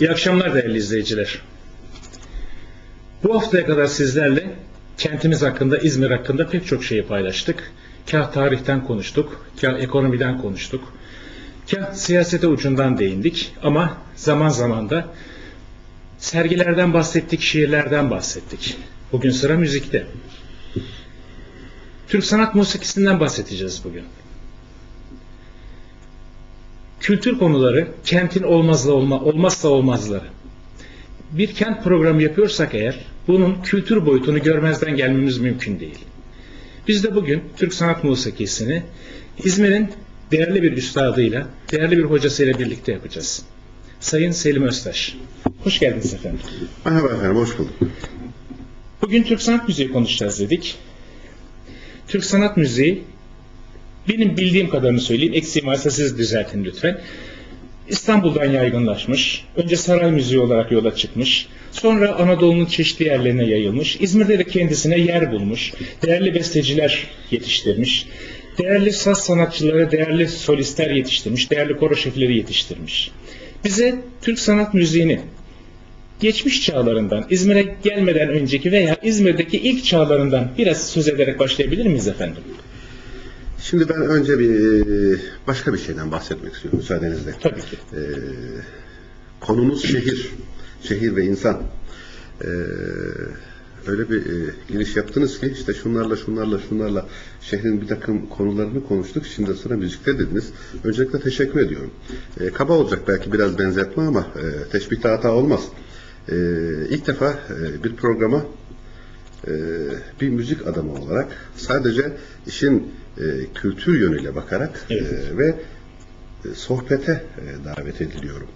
İyi akşamlar değerli izleyiciler. Bu haftaya kadar sizlerle kentimiz hakkında, İzmir hakkında pek çok şeyi paylaştık. Kah tarihten konuştuk, kah ekonomiden konuştuk, kah siyasete ucundan değindik ama zaman zaman da sergilerden bahsettik, şiirlerden bahsettik. Bugün sıra müzikte. Türk sanat musikisinden bahsedeceğiz bugün. Kültür konuları kentin olmazsa olma, olmazsa olmazları. Bir kent programı yapıyorsak eğer bunun kültür boyutunu görmezden gelmemiz mümkün değil. Biz de bugün Türk sanat musikisini İzmir'in değerli bir üstadıyla, değerli bir hocasıyla birlikte yapacağız. Sayın Selim Öztaş. Hoş geldiniz efendim. Merhaba efendim, hoş bulduk. Bugün Türk sanat müziği konuşacağız dedik. Türk sanat müziği benim bildiğim kadarını söyleyeyim. Eksiğim varsa siz düzeltin lütfen. İstanbul'dan yaygınlaşmış. Önce saray müziği olarak yola çıkmış. Sonra Anadolu'nun çeşitli yerlerine yayılmış. İzmir'de de kendisine yer bulmuş. Değerli besteciler yetiştirmiş. Değerli saz sanatçıları, değerli solistler yetiştirmiş. Değerli koro şefleri yetiştirmiş. Bize Türk sanat müziğini geçmiş çağlarından, İzmir'e gelmeden önceki veya İzmir'deki ilk çağlarından biraz söz ederek başlayabilir miyiz efendim? Şimdi ben önce bir e, başka bir şeyden bahsetmek istiyorum müsaadenizle. Tabii ki. E, konumuz şehir, şehir ve insan. E, öyle bir e, giriş yaptınız ki işte şunlarla şunlarla şunlarla şehrin bir takım konularını konuştuk. Şimdi sıra müzikte dediniz. Öncelikle teşekkür ediyorum. E, kaba olacak belki biraz benzetme ama e, teşbihte hata olmaz. E, ilk defa e, bir programa e, bir müzik adamı olarak sadece işin e, kültür yönüyle bakarak Evet. e, ve e, sohbete e, davet ediliyorum.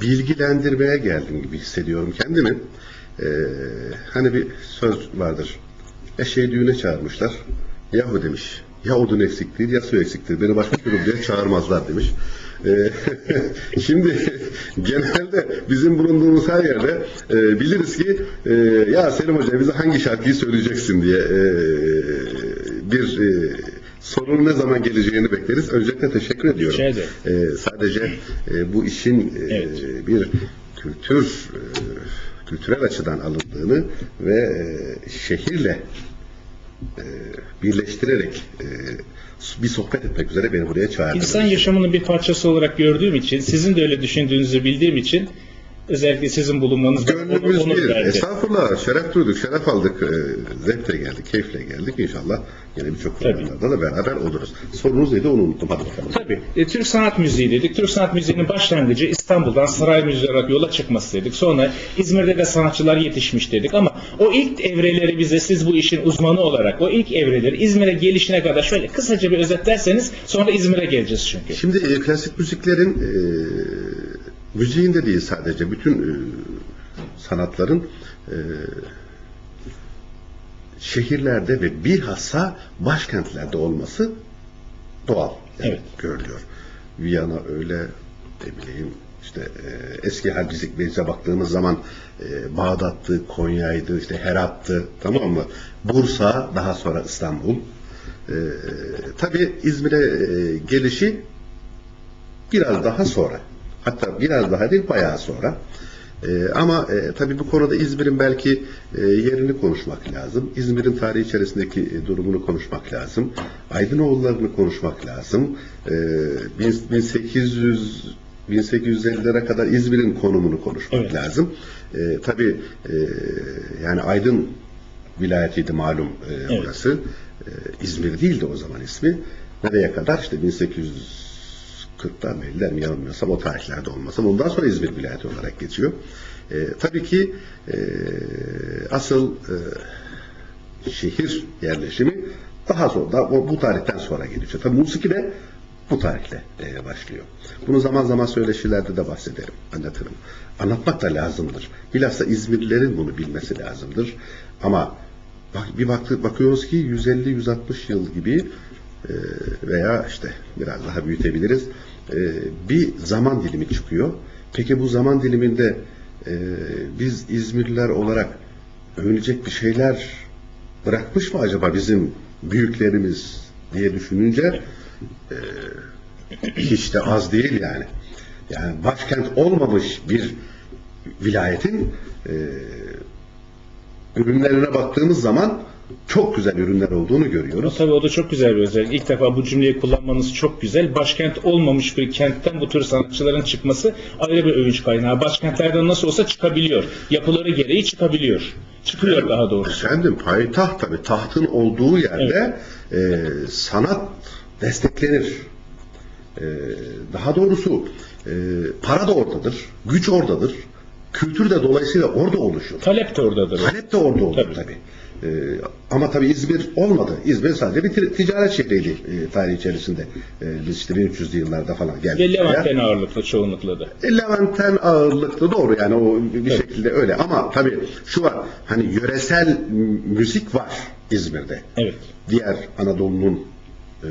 Bilgilendirmeye geldim gibi hissediyorum kendimi. E, hani bir söz vardır. Eşeği düğüne çağırmışlar. Yahu demiş. Ya odun eksiktir ya su eksiktir. Beni başka türlü diye çağırmazlar demiş. E, Şimdi genelde bizim bulunduğumuz her yerde e, biliriz ki e, ya Selim Hoca bize hangi şarkıyı söyleyeceksin diye e, bir e, sorunun ne zaman geleceğini bekleriz. Öncelikle teşekkür ediyorum. Ederim. E, sadece e, bu işin e, Evet. bir kültür e, kültürel açıdan alındığını ve e, şehirle e, birleştirerek e, bir sohbet etmek üzere beni buraya çağırdınız. İnsan yaşamının bir parçası olarak gördüğüm için, sizin de öyle düşündüğünüzü bildiğim için özellikle sizin bulunmanız Gönlümüz onur bir. verdi. Estağfurullah. Şeref duyduk, şeref aldık. E, zevkle geldik, keyifle geldik. İnşallah yine birçok programlarda da beraber oluruz. Sorunuz neydi onu unuttum. Hadi bakalım. Tabii. E, Türk sanat müziği dedik. Türk sanat müziğinin başlangıcı İstanbul'dan saray müziği olarak yola çıkması dedik. Sonra İzmir'de de sanatçılar yetişmiş dedik ama o ilk evreleri bize siz bu işin uzmanı olarak o ilk evreleri İzmir'e gelişine kadar şöyle kısaca bir özetlerseniz sonra İzmir'e geleceğiz çünkü. Şimdi e, klasik müziklerin e, müziğinde değil sadece bütün e, sanatların e, şehirlerde ve bilhassa başkentlerde olması doğal yani Evet. görülüyor. Viyana öyle ne bileyim işte e, eski Harcizlik Beyze baktığımız zaman e, Bağdat'tı, Konya'ydı, işte Herat'tı tamam mı? Bursa, daha sonra İstanbul. E, tabii İzmir'e e, gelişi biraz daha sonra. Hatta biraz daha değil bayağı sonra. Ee, ama e, tabii bu konuda İzmir'in belki e, yerini konuşmak lazım. İzmir'in tarihi içerisindeki e, durumunu konuşmak lazım. Aydınoğullarını konuşmak lazım. Bin- 1800 1850'lere kadar İzmir'in konumunu konuşmak Evet. lazım. Ee, tabii e, yani Aydın vilayetiydi malum e, Evet. orası. E, İzmir değildi o zaman ismi. Nereye kadar? İşte 1800 40'lar mı 50'ler mi yanılmıyorsam o tarihlerde olmasam ondan sonra İzmir vilayeti olarak geçiyor. E, tabii ki e, asıl e, şehir yerleşimi daha sonra da bu, tarihten sonra gelişiyor. Tabii musiki de bu tarihle e, başlıyor. Bunu zaman zaman söyleşilerde de bahsederim, anlatırım. Anlatmak da lazımdır. Bilhassa İzmirlilerin bunu bilmesi lazımdır. Ama bak, bir baktık, bakıyoruz ki 150-160 yıl gibi veya işte biraz daha büyütebiliriz. e, bir zaman dilimi çıkıyor. Peki bu zaman diliminde e, biz İzmirliler olarak övünecek bir şeyler bırakmış mı acaba bizim büyüklerimiz diye düşününce e, hiç de az değil yani. Yani başkent olmamış bir vilayetin e, ürünlerine baktığımız zaman çok güzel ürünler olduğunu O, görüyoruz. tabii o da çok güzel bir özellik. İlk defa bu cümleyi kullanmanız çok güzel. Başkent olmamış bir kentten bu tür sanatçıların çıkması ayrı bir övünç kaynağı. Başkentlerden nasıl olsa çıkabiliyor. Yapıları gereği çıkabiliyor. Çıkıyor daha doğrusu. Efendim payitaht tabii tahtın olduğu yerde e, sanat desteklenir. E, daha doğrusu e, para da oradadır, güç oradadır, kültür de dolayısıyla orada oluşur. Talep de oradadır. Talep de orada olur Tabii. tabii. Ee, ama tabii İzmir olmadı. İzmir sadece bir ti- ticaret şehriydi e, tarih içerisinde. E, biz işte 1300'lü yıllarda falan geldik. Ve buraya. Levant'ten ağırlıklı çoğunlukla da. E, Levent'ten ağırlıklı doğru yani o bir Evet. şekilde öyle. Ama tabii şu var hani yöresel müzik var İzmir'de. Evet. Diğer Anadolu'nun e,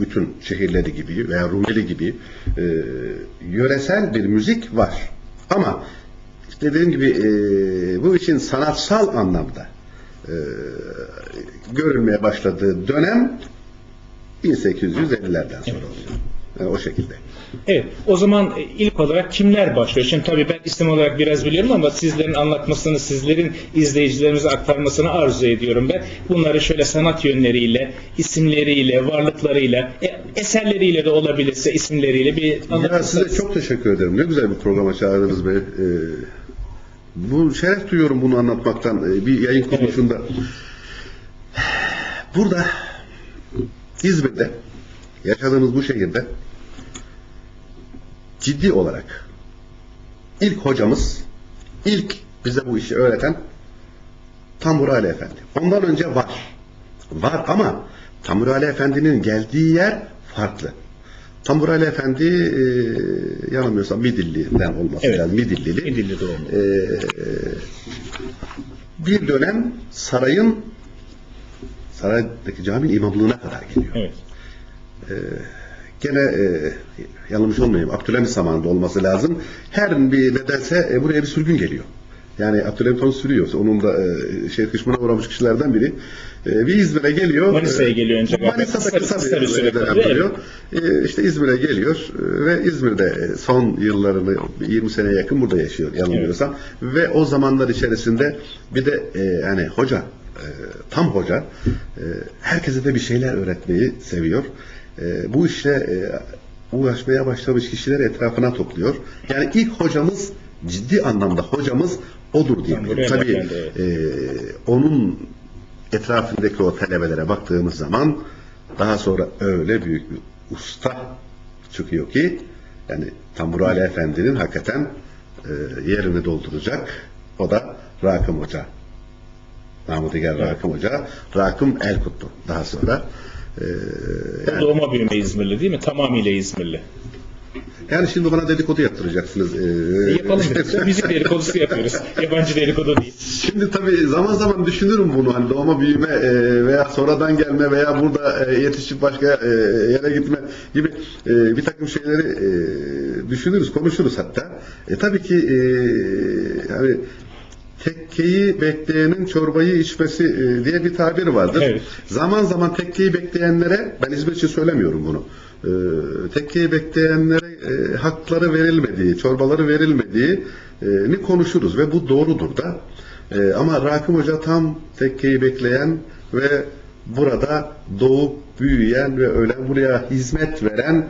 bütün şehirleri gibi veya Rumeli gibi e, yöresel bir müzik var. Ama işte dediğim gibi e, bu için sanatsal anlamda e, görülmeye başladığı dönem 1850'lerden sonra oluyor. Yani o şekilde. Evet. O zaman e, ilk olarak kimler başlıyor? Şimdi tabii ben isim olarak biraz biliyorum ama sizlerin anlatmasını, sizlerin izleyicilerimize aktarmasını arzu ediyorum ben. Bunları şöyle sanat yönleriyle, isimleriyle, varlıklarıyla, e, eserleriyle de olabilirse isimleriyle bir Ya size anlatırsanız. çok teşekkür ederim. Ne güzel bir programa çağırdınız be. Ee, bu şeref duyuyorum bunu anlatmaktan ee, bir yayın konusunda. Burada İzmir'de yaşadığımız bu şehirde ciddi olarak ilk hocamız ilk bize bu işi öğreten Tamburali Efendi. Ondan önce var. Var ama Tamburali Efendi'nin geldiği yer farklı. Tamburali Efendi e, yanılmıyorsam Midilli'den olması Evet. lazım. Midillili. Midilli doğumlu. E, bir dönem sarayın saraydaki caminin imamlığına kadar geliyor. Evet. Gene e, yanılmış olmayayım. Abdülhamit zamanında olması lazım. Her bir nedense e, buraya bir sürgün geliyor. Yani Abdülhamit onu sürüyor. Onun da e, şey kışmına uğramış kişilerden biri. E, bir İzmir'e geliyor. Manisa'ya E, geliyor önce. Manisa'da Kısa- kısa, bir süre kalıyor. E, işte İzmir'e geliyor e, ve İzmir'de e, son yıllarını 20 seneye yakın burada yaşıyor yanılmıyorsam. Ve o zamanlar içerisinde bir de e, yani hoca e, tam hoca e, herkese de bir şeyler öğretmeyi seviyor. E, bu işle e, uğraşmaya başlamış kişileri etrafına topluyor. Yani ilk hocamız ciddi anlamda hocamız odur. Tamam, Tabii evet. e, onun etrafındaki o talebelere baktığımız zaman daha sonra öyle büyük bir usta çıkıyor ki yani Tambur Ali Efendi'nin hakikaten e, yerini dolduracak. O da Rakım Hoca. Mahmut Eger Evet. Rakım Hoca. Rakım Elkutlu daha sonra. E, yani, doğma büyüme İzmirli değil mi? Tamamıyla İzmirli. Yani şimdi bana dedikodu yaptıracaksınız. E, E, yapalım biz. Müzik dedikodusu yapıyoruz. Yabancı dedikodu değil. Şimdi tabii zaman zaman düşünürüm bunu hani doğma büyüme e, veya sonradan gelme veya burada e, yetişip başka e, yere gitme gibi e, bir takım şeyleri e, düşünürüz, konuşuruz hatta. E, tabii ki e, hani tekkeyi bekleyenin çorbayı içmesi e, diye bir tabir vardır. Evet. Zaman zaman tekkeyi bekleyenlere, ben İzmir için söylemiyorum bunu. E, tekkeyi bekleyenlere e, hakları verilmediği, çorbaları verilmediği e, ni konuşuruz ve bu doğrudur da. E, ama Rakım Hoca tam tekkeyi bekleyen ve burada doğup büyüyen ve öyle buraya hizmet veren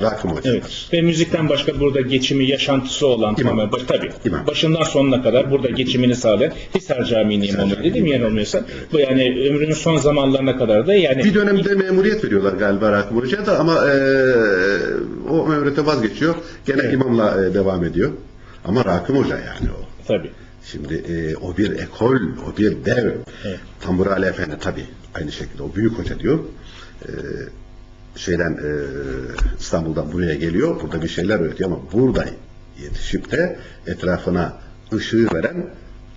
Rakım Hoca. Evet. Ve müzikten başka burada geçimi, yaşantısı olan İmam. tamamen baş, tabii. İmam. Başından sonuna kadar burada geçimini sağlayan Hisar Camii'nin imamı Camii dedim yanılmıyorsam. Bu yani ömrünün son zamanlarına kadar da yani Bir dönemde memuriyet veriyorlar galiba Rakım Hoca'ya da ama e, o memuriyete vazgeçiyor. Gene Evet. imamla e, devam ediyor. Ama Rakım Hoca yani o. tabii. Şimdi e, o bir ekol, o bir dev. Evet. Tambur Ali Efendi tabii aynı şekilde o büyük hoca diyor. E, şeyden e, İstanbul'dan buraya geliyor. Burada bir şeyler öğretiyor ama burada yetişip de etrafına ışığı veren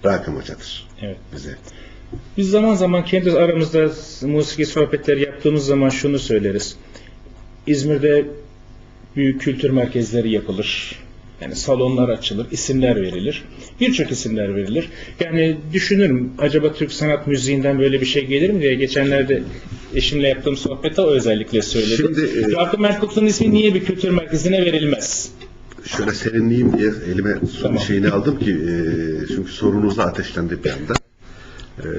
Rakım Hoca'dır Evet. bize. Biz zaman zaman kendi aramızda musiki sohbetleri yaptığımız zaman şunu söyleriz. İzmir'de büyük kültür merkezleri yapılır. Yani salonlar açılır, isimler verilir. Birçok isimler verilir. Yani düşünürüm acaba Türk sanat müziğinden böyle bir şey gelir mi diye geçenlerde eşimle yaptığım sohbette o özellikle söyledi. Şimdi, e, Rakım Erkutlu'nun ismi niye bir kültür merkezine verilmez? şöyle serinleyeyim diye elime Tamam. şeyini aldım ki e, çünkü sorunuzu ateşlendi bir anda. E,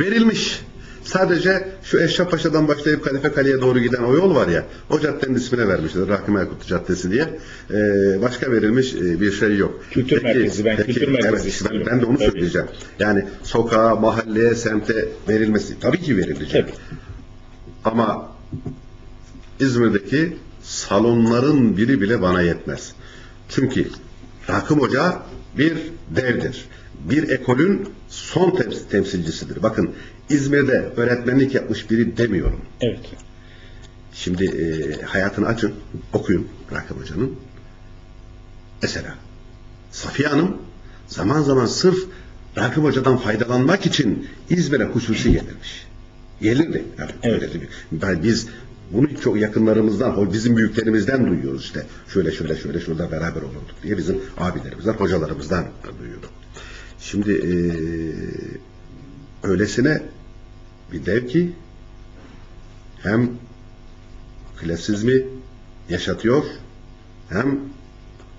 verilmiş. Sadece şu Eşrefpaşa'dan başlayıp Kalife Kale'ye doğru giden o yol var ya, o caddenin ismine vermişler. Rahim Aykut Caddesi diye. E, başka verilmiş e, bir şey yok. Kültür merkezi, ben kültür merkezi evet, istiyorum. ben de onu Tabii. söyleyeceğim. Yani sokağa, mahalleye, semte verilmesi tabii ki verilecek. Tabii. Ama İzmir'deki salonların biri bile bana yetmez. Çünkü Rakım Hoca bir devdir. Bir ekolün son tems- temsilcisidir. Bakın İzmir'de öğretmenlik yapmış biri demiyorum. Evet. Şimdi e, hayatını açın, okuyun Rakım Hoca'nın. Mesela Safiye Hanım zaman zaman sırf Rakım Hoca'dan faydalanmak için İzmir'e hususi gelirmiş. Gelirdi. Yani Evet. öyle ben biz bunu çok yakınlarımızdan, bizim büyüklerimizden duyuyoruz işte. Şöyle şöyle şöyle şurada beraber olurduk diye bizim abilerimizden, hocalarımızdan duyuyorduk. Şimdi e, öylesine bir dev ki hem klasizmi yaşatıyor hem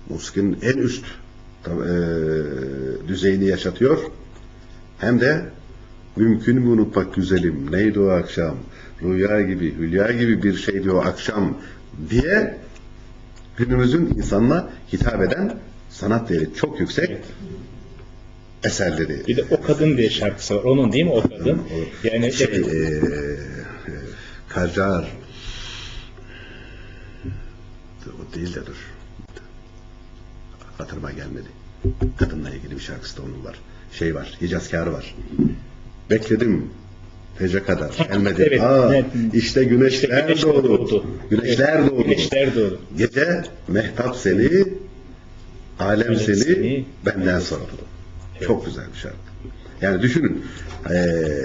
musikinin en üst e, düzeyini yaşatıyor hem de mümkün mü unutmak güzelim neydi o akşam rüya gibi hülya gibi bir şeydi o akşam diye günümüzün insanına hitap eden sanat değeri çok yüksek. Eserleri Bir de O Kadın diye şarkısı var. Onun değil mi O Kadın? Yani şey evet. e, e, Kacar o değil de dur hatırıma gelmedi kadınla ilgili bir şarkısı da onun var şey var Hicazkar var bekledim Gece kadar gelmedi. Evet, Aa, evet. işte güneşler İşte güneş doğdu. doğdu. Güneşler Evet, doğdu. Güneşler doğdu. Gece mehtap seni, alem Alem seni, seni, benden sordu. Çok güzel bir şarkı. Yani düşünün, eee,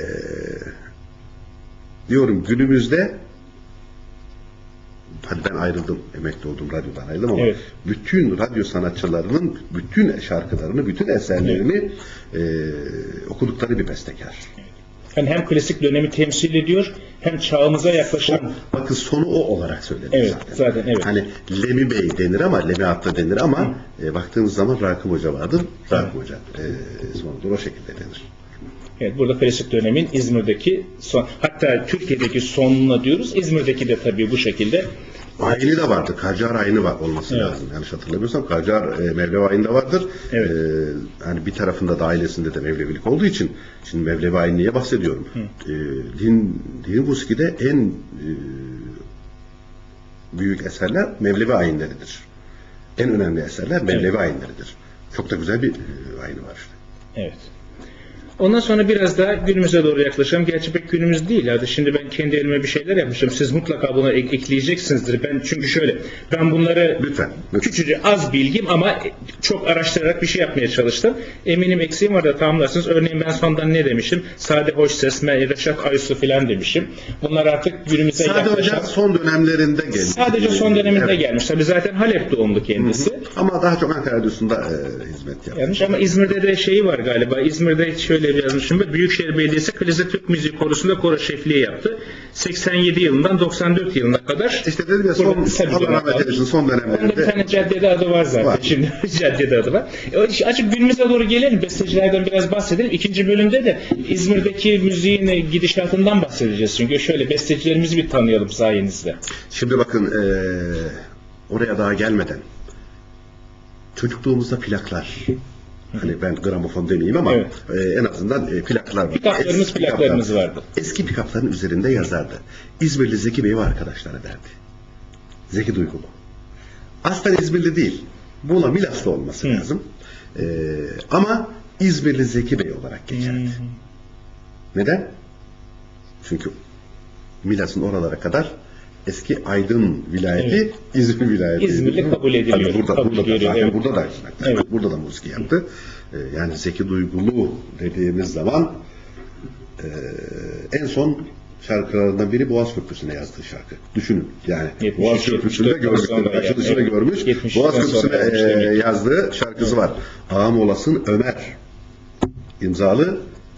diyorum günümüzde hadi ben ayrıldım, emekli oldum, radyodan ayrıldım ama Evet. bütün radyo sanatçılarının bütün şarkılarını, bütün eserlerini eee, okudukları bir bestekar. Yani hem klasik dönemi temsil ediyor hem çağımıza yaklaşan Bakın sonu o olarak söyledim Evet, zaten. zaten, evet. Hani Lemi Bey denir ama Lemi Atlı denir ama e, baktığınız zaman Rakım Hoca vardır. Rakım Hoca e, sonudur o şekilde denir. Evet, burada klasik dönemin İzmir'deki son, hatta Türkiye'deki sonuna diyoruz. İzmir'deki de tabii bu şekilde. Ayini de vardır. Kacar ayini var olması Evet. lazım. Yanlış hatırlamıyorsam Kacar e, Mevlevi ayında vardır. Evet. E, hani bir tarafında da ailesinde de Mevlevilik olduğu için şimdi Mevlevi ayini niye bahsediyorum? E, din, din muskide en e, büyük eserler Mevlevi ayinleridir. En önemli eserler Mevlevi ayinleridir. Çok da güzel bir e, ayini var işte. Evet. Ondan sonra biraz daha günümüze doğru yaklaşalım. Gerçi pek günümüz değil. Hadi şimdi ben kendi elime bir şeyler yapmışım. Siz mutlaka buna ek- ekleyeceksinizdir. Ben çünkü şöyle, ben bunları Lütfen. lütfen. küçücük az bilgim ama çok araştırarak bir şey yapmaya çalıştım. Eminim eksiğim var da tamamlarsınız. Örneğin ben sondan ne demişim? Sade hoş ses, Reşat Aysu filan demişim. Bunlar artık günümüze Sade yaklaşan. Hoca son dönemlerinde geldi. Sadece son döneminde Evet. gelmiş. Tabii zaten Halep doğumlu kendisi. Ama daha çok Ankara Radyosu'nda e, hizmet yaptı. Yanlış ama İzmir'de de şeyi var galiba. İzmir'de şöyle bir yazmışım. ben. Büyükşehir Belediyesi Klasik Türk Müziği Korosu'nda koro şefliği yaptı. 87 yılından 94 yılına kadar. İşte dedim ya son, Allah rahmet eylesin son Onun da bir dönemlerinde tane caddede adı var zaten. Var. Şimdi caddede adı var. E, Açık günümüze doğru gelelim. Bestecilerden biraz bahsedelim. İkinci bölümde de İzmir'deki müziğin gidişatından bahsedeceğiz. Çünkü şöyle bestecilerimizi bir tanıyalım sayenizde. Şimdi bakın e, oraya daha gelmeden çocukluğumuzda plaklar hani ben gramofon demeyeyim ama Evet. e, en azından e, plaklar var. Pikaplarımız, Eski plaklarımız pikaplar. vardı. Eski pikapların üzerinde yazardı. İzmirli Zeki Bey ve arkadaşları derdi. Zeki Duygulu. Aslen İzmirli değil. Buna Milaslı olması Hı. lazım. E, ama İzmirli Zeki Bey olarak geçerdi. Neden? Çünkü Milas'ın oralara kadar eski Aydın vilayeti Evet. İzmir vilayeti. İzmirli kabul ediliyor, Tabii burada, kabul burada da, görüyor, zaten evet. burada da Evet. Burada da müzik yaptı. Ee, yani Zeki Duygulu dediğimiz zaman e, en son şarkılarından biri Boğaz Köprüsü'ne yazdığı şarkı. Düşünün. Yani 70, Boğaz Köprüsü'nde 74'ten görmüş. Açılışını yani, görmüş. 70'ten Boğaz Köprüsü'ne e, yazdığı şarkısı var. Ağam olasın Ömer imzalı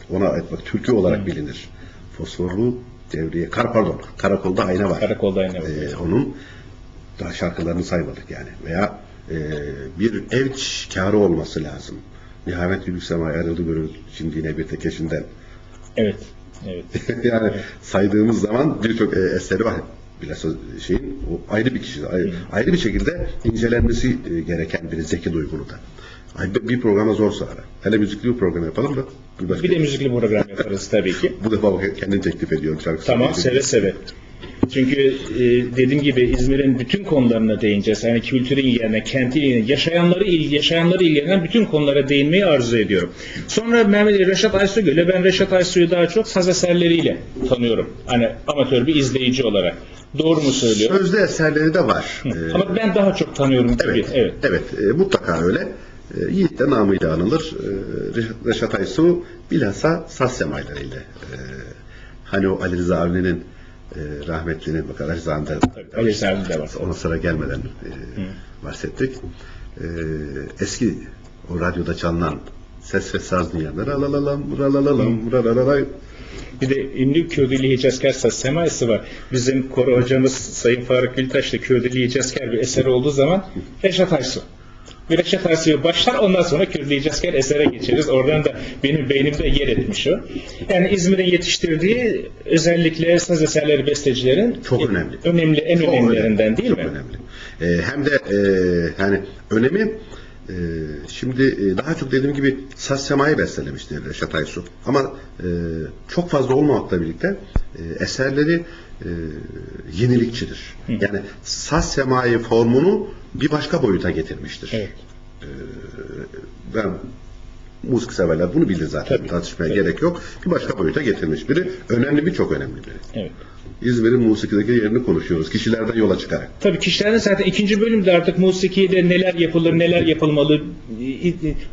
ona ait bak türkü olarak bilinir. Fosforlu devriye kar pardon karakolda ayna var. Karakolda aynı var. Ee, onun Daha şarkılarını saymadık yani. Veya e, bir ev kârı olması lazım. Nihamet Yülük Sema'ya ayrıldı görür şimdi yine bir tek eşinden. Evet. Evet. yani saydığımız zaman birçok e, eseri var. Bilhassa şeyin o ayrı bir kişi, ayrı, ayrı bir şekilde incelenmesi e, gereken bir zeki duygunu da. Ay, bir- programa zor sığar. Hele müzikli bir program yapalım da. Bir, başka- Bir de müzikli program yaparız tabii ki. Bu defa bak kendim teklif ediyorum şarkı Tamam seve seve. Çünkü e, dediğim gibi İzmir'in bütün konularına değineceğiz. Yani kültürün ilgilerine, kentin ilgilerine, yaşayanları, yaşayanları ilgilenen bütün konulara değinmeyi arzu ediyorum. Sonra Mehmet Reşat Aysugül'e ben Reşat Aysu'yu daha çok saz eserleriyle tanıyorum. Hani amatör bir izleyici olarak. Doğru mu söylüyorum? Sözlü eserleri de var. Ee, Ama ben daha çok tanıyorum tabii. Evet, Evet. evet, e, mutlaka öyle. E, Yiğit de namıyla anılır. E, Reşat- Aysu bilhassa saz semalarıyla. E, hani o Ali Rıza Avni'nin e, rahmetlinin, bakın Ali Rıza'nın da Ali Sami de var. ona sıra gelmeden e, bahsettik. E, eski o radyoda çalınan ses ve saz dünyaları ralalalam, ralalalam, ralalalay. Bir de ünlü Kürdili Hicazkar Saz Semaisi var. Bizim koro hocamız Sayın Faruk Gültaş da Kürdili Hicazkar bir eseri olduğu zaman Reşat Aysu. Reşat Aysu'ya başlar ondan sonra Hicazkar esere geçeriz. Oradan da benim beynimde yer etmiş o. Yani İzmir'in yetiştirdiği özellikle saz eserleri bestecilerin Çok önemli. önemli en Çok önemlilerinden önemli, değil çok mi? önemli. E, hem de e, yani önemi e, şimdi e, daha çok dediğim gibi saz semayı bestelemiştir Reşat Aysu. Ama e, çok fazla olmamakla birlikte e, eserleri e, yenilikçidir. Yani saz semayı formunu bir başka boyuta getirmiştir. Evet. Ben müzik severler bunu bilir zaten. Tabii, Tartışmaya tabii. gerek yok. Bir başka boyuta getirmiş biri. Önemli bir, çok önemli biri. Evet. İzmir'in musikideki yerini konuşuyoruz. Kişilerden yola çıkarak. Tabii kişilerde zaten ikinci bölümde artık musikide neler yapılır, neler yapılmalı,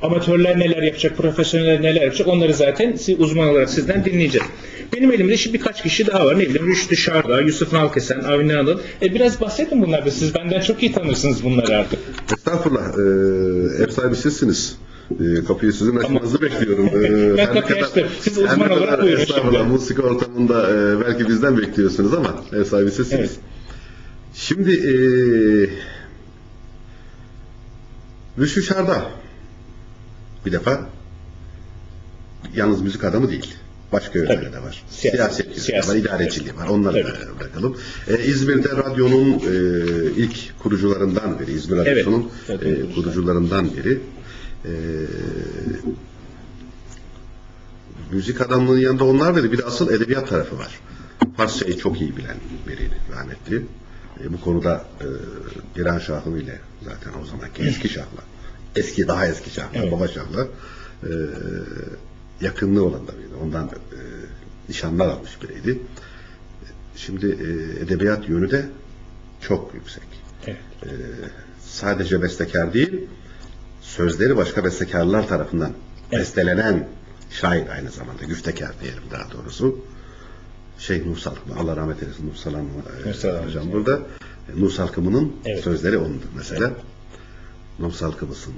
amatörler neler yapacak, profesyoneller neler yapacak onları zaten siz, uzman olarak sizden dinleyeceğiz. Benim elimde şimdi birkaç kişi daha var. Ne bileyim Rüştü Şardağ, Yusuf Nalkesen, Avni Anıl. E, biraz bahsedin bunlardan. Siz benden çok iyi tanırsınız bunları artık. Estağfurullah. Ee, ev sahibi sizsiniz. Ee, kapıyı sizin açmanızı bekliyorum. Ee, Ben kapıyı kadar- açtım. Siz uzman olarak kadar buyurun Estağfurullah. şimdi. Musik ortamında e, belki bizden bekliyorsunuz ama ev sahibi sizsiniz. Evet. Şimdi e, Rüştü Şarda bir defa yalnız müzik adamı değil. Başka yönleri de var. Siyaset- Siyasetçiliği var, siyaset. idareciliği var. Onları Tabii. da bırakalım. Ee, İzmir'de radyonun e, ilk kurucularından biri. İzmir Evet. Radyosu'nun Zaten e, kurucularından biri. E, müzik adamlığının yanında onlar dedi. Bir de asıl edebiyat tarafı var. Farsçayı çok iyi bilen biriydi rahmetli. E, bu konuda e, Giran Şahlı ile zaten o zamanki eski Şahla. Eski, daha eski Şahla, Evet. Baba Şahla. E, yakınlığı olan da biriydi. Ondan e, nişanlar almış biriydi. Şimdi e, edebiyat yönü de çok yüksek. Evet. E, sadece bestekar değil, sözleri başka bestekarlar tarafından Evet. bestelenen şair aynı zamanda. Güftekar diyelim daha doğrusu. Şey Nur Salkım, Allah rahmet eylesin Salkım Nur Salkım. hocam burada. E, Salkım'ın Evet. sözleri onundur mesela. Nur Salkım'ısın.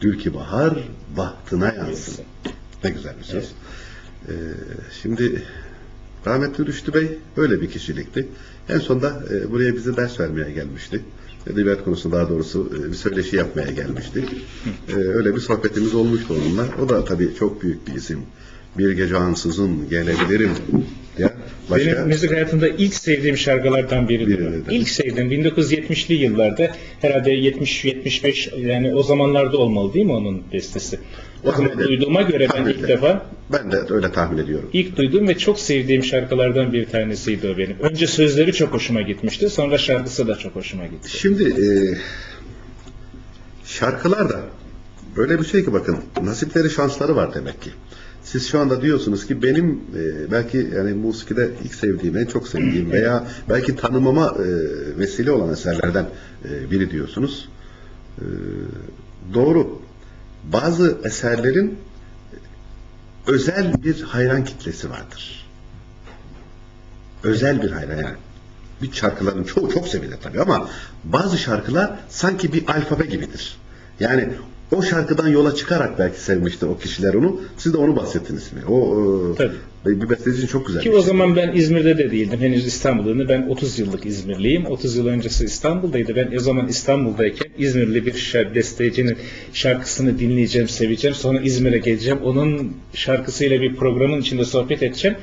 Gül ki bahar bahtına yansın. Ne güzel bir söz. Ee, şimdi rahmetli Rüştü Bey böyle bir kişilikti. En sonunda e, buraya bize ders vermeye gelmişti. Edebiyat konusunda daha doğrusu e, bir söyleşi yapmaya gelmişti. E, öyle bir sohbetimiz olmuştu onunla. O da tabii çok büyük bir isim. Bir gece ansızın gelebilirim. Ya başka Benim müzik hayatımda ilk sevdiğim şarkılardan biridir. Biridir. İlk sevdiğim 1970'li yıllarda herhalde 70-75 yani o zamanlarda olmalı değil mi onun bestesi? O Tahmin zaman duyduğuma göre ben Tahmin ilk defa ben de öyle tahmin ediyorum. ilk duyduğum ve çok sevdiğim şarkılardan bir tanesiydi o benim. Önce sözleri çok hoşuma gitmişti sonra şarkısı da çok hoşuma gitti. Şimdi e, şarkılar da böyle bir şey ki bakın nasipleri şansları var demek ki. Siz şu anda diyorsunuz ki benim e, belki yani musikide ilk sevdiğim, en çok sevdiğim veya belki tanımama e, vesile olan eserlerden e, biri diyorsunuz. E, doğru. Bazı eserlerin özel bir hayran kitlesi vardır. Özel bir hayran yani bir şarkıların çoğu çok sevilir tabii ama bazı şarkılar sanki bir alfabe gibidir. Yani o şarkıdan yola çıkarak belki sevmiştir o kişiler onu. Siz de onu bahsettiniz mi? O e, bir besteci için çok güzel. Ki o şey. zaman ben İzmir'de de değildim. Henüz İstanbul'da. Ben 30 yıllık İzmirliyim. 30 yıl öncesi İstanbul'daydı. Ben o zaman İstanbul'dayken İzmirli bir şarkı bestecinin şarkısını dinleyeceğim, seveceğim. Sonra İzmir'e geleceğim. Onun şarkısıyla bir programın içinde sohbet edeceğim.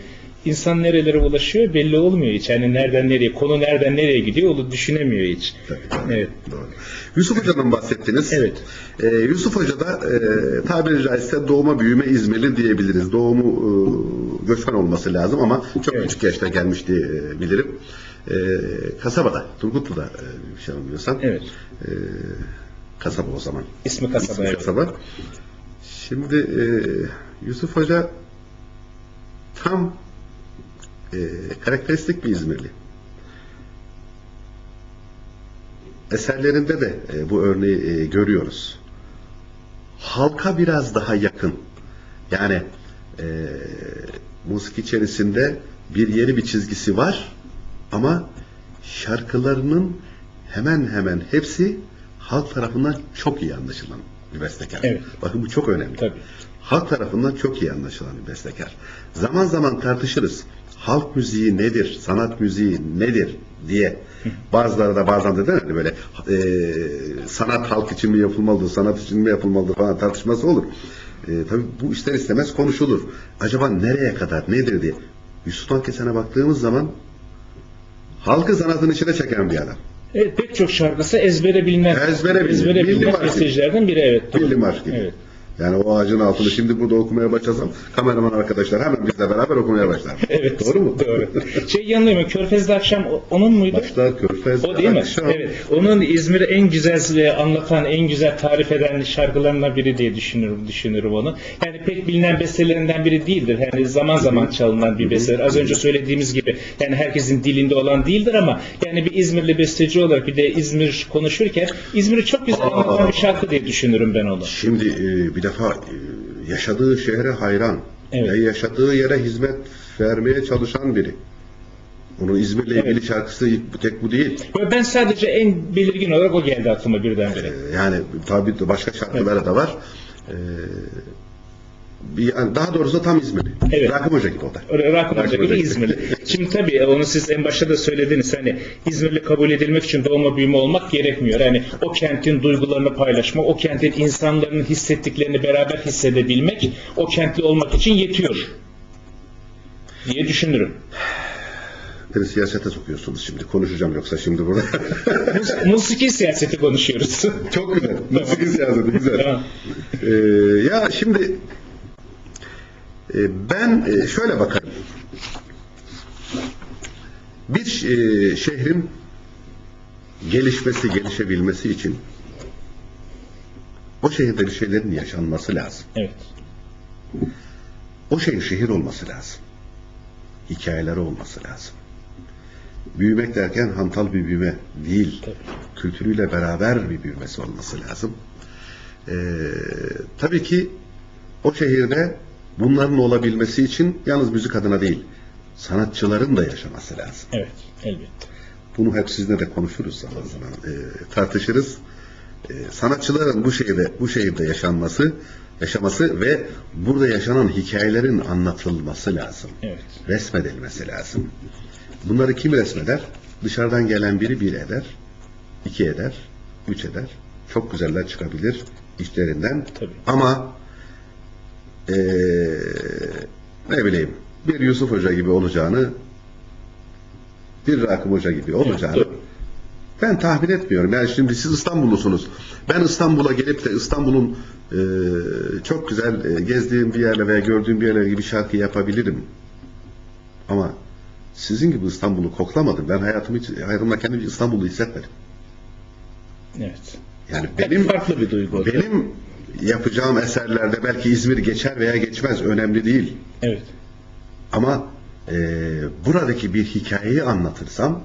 İnsan nerelere ulaşıyor belli olmuyor hiç. Yani nereden nereye, konu nereden nereye gidiyor onu düşünemiyor hiç. Tabii, tabii. Evet. Doğru. Yusuf Hoca'dan bahsettiniz. Evet. Ee, Yusuf Hoca da e, tabiri caizse doğma büyüme İzmirli diyebiliriz. Doğumu e, göçmen olması lazım ama çok Evet. küçük yaşta gelmiş diye e, bilirim. E, kasabada, Turgutlu'da e, bir şey anlıyorsam. Evet. E, kasaba o zaman. İsmi kasaba. İsmi evet. kasaba. Şimdi e, Yusuf Hoca tam e, karakteristik bir İzmirli. Eserlerinde de e, bu örneği e, görüyoruz. Halka biraz daha yakın. Yani e, müzik içerisinde bir yeri bir çizgisi var ama şarkılarının hemen hemen hepsi halk tarafından çok iyi anlaşılan bir bestekar. Evet. Bakın bu çok önemli. Tabii. Halk tarafından çok iyi anlaşılan bir bestekar. Zaman zaman tartışırız. Halk müziği nedir, sanat müziği nedir diye. Bazıları da bazen de hani böyle e, sanat halk için mi yapılmalıdır, sanat için mi yapılmalıdır falan tartışması olur. E, tabii bu ister istemez konuşulur. Acaba nereye kadar, nedir diye. Yusuf Akkesen'e baktığımız zaman halkı sanatın içine çeken bir adam. Evet, pek çok şarkısı ezbere bilinen, Ezbere bilinen, ezbere bilinen artık. bestecilerden biri. Evet. Billy Marsh gibi. Evet. Yani o ağacın altını şimdi burada okumaya başlasam kameraman arkadaşlar hemen bizle beraber okumaya başlar. Evet. Doğru mu? Doğru. Şey yanılıyor mu? Körfez'de akşam onun muydu? Başlar Körfez. O değil mi? akşam. Evet. Onun İzmir'i en güzel anlatan, en güzel tarif eden şarkılarından biri diye düşünürüm, düşünürüm onu. Yani pek bilinen bestelerinden biri değildir. Yani zaman zaman çalınan bir besteler. Az önce söylediğimiz gibi yani herkesin dilinde olan değildir ama yani bir İzmirli besteci olarak bir de İzmir konuşurken İzmir'i çok güzel Aa. anlatan bir şarkı diye düşünürüm ben onu. Şimdi e, bir defa e, yaşadığı şehre hayran Evet. ve yaşadığı yere hizmet vermeye çalışan biri. Onun İzmir'le ilgili Evet. şarkısı tek bu değil. Ben sadece en belirgin olarak o geldi aklıma birdenbire. E, Yani tabii başka şarkıları da var. E, bir, yani daha doğrusu tam İzmirli. Evet. Rakım Hoca gibi o da. Rakım gibi Hoca gibi. İzmirli. Şimdi tabii onu siz en başta da söylediniz hani İzmirli kabul edilmek için doğma büyüme olmak gerekmiyor. Yani o kentin duygularını paylaşmak, o kentin insanların hissettiklerini beraber hissedebilmek o kentli olmak için yetiyor diye düşünürüm. Beni siyasete sokuyorsunuz şimdi. Konuşacağım yoksa şimdi burada. Mus- Musiki siyaseti konuşuyoruz. Çok güzel. Müzik siyaseti güzel. Ee, ya şimdi e, ben e, şöyle bakarım. Bir e, şehrin gelişmesi, gelişebilmesi için o şehirde bir şeylerin yaşanması lazım. Evet. O şehir şehir olması lazım. Hikayeleri olması lazım. Büyümek derken hantal bir büyüme değil. Tabii. Kültürüyle beraber bir büyümesi olması lazım. Ee, tabii ki o şehirde bunların olabilmesi için yalnız müzik adına değil, sanatçıların da yaşaması lazım. Evet. Elbette. Bunu hep sizinle de konuşuruz zaman zaman, Ee, tartışırız. Ee, sanatçıların bu şehirde bu şehirde yaşanması, yaşaması ve burada yaşanan hikayelerin anlatılması lazım. Evet. Resmedilmesi lazım. Bunları kim resmeder? Dışarıdan gelen biri bir eder, iki eder, üç eder. Çok güzeller çıkabilir işlerinden. Tabii. Ama ee, ne bileyim bir Yusuf Hoca gibi olacağını bir Rakım Hoca gibi olacağını Evet, ben tahmin etmiyorum. Yani şimdi siz İstanbullusunuz. Ben İstanbul'a gelip de İstanbul'un e, çok güzel e, gezdiğim bir yerle veya gördüğüm bir yerle bir şarkı yapabilirim. Ama sizin gibi İstanbul'u koklamadım. Ben hayatımı hiç, hayatımda kendimi İstanbul'u hissetmedim. Evet. Yani Benim farklı bir duygu. benim yapacağım eserlerde belki İzmir geçer veya geçmez önemli değil. Evet. Ama e, buradaki bir hikayeyi anlatırsam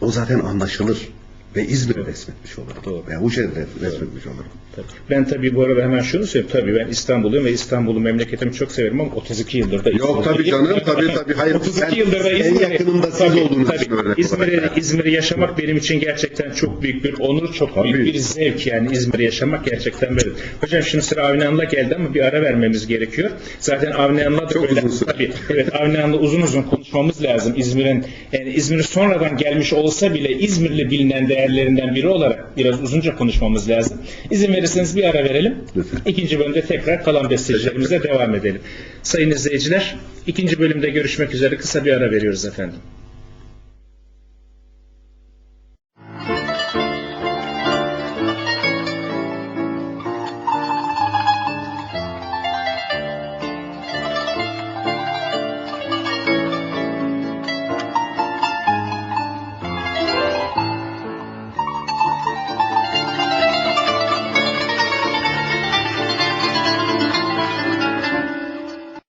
o zaten anlaşılır. Ve İzmir'i resmetmiş olurum. Doğru. Yani bu şehri resmetmiş olurum. Tabii. Ben tabii bu arada hemen şunu söyleyeyim. Tabii ben İstanbulluyum ve İstanbul'u memleketimi çok severim ama 32 yıldır da Yok tabii canım tabii tabii. Hayır 32 sen yıldır da en İzmir'e- yakınında siz Tabii, olduğunuz tabii. için örnek İzmir'e, olarak. İzmir'i yaşamak benim için gerçekten çok büyük bir onur, çok Tabii. büyük bir zevk yani İzmir'i yaşamak gerçekten böyle. Hocam şimdi sıra Avni geldi ama bir ara vermemiz gerekiyor. Zaten Avni Hanım'la da Çok böyle, uzun süre. tabii, evet Avni Hanım'la uzun uzun konuşmamız lazım. İzmir'in yani İzmir'i sonradan gelmiş olsa bile İzmirli bilinen değerlerinden biri olarak biraz uzunca konuşmamız lazım. İzin verirseniz bir ara verelim. İkinci bölümde tekrar kalan bestecilerimize devam edelim. Sayın izleyiciler, ikinci bölümde görüşmek üzere kısa bir ara veriyoruz efendim.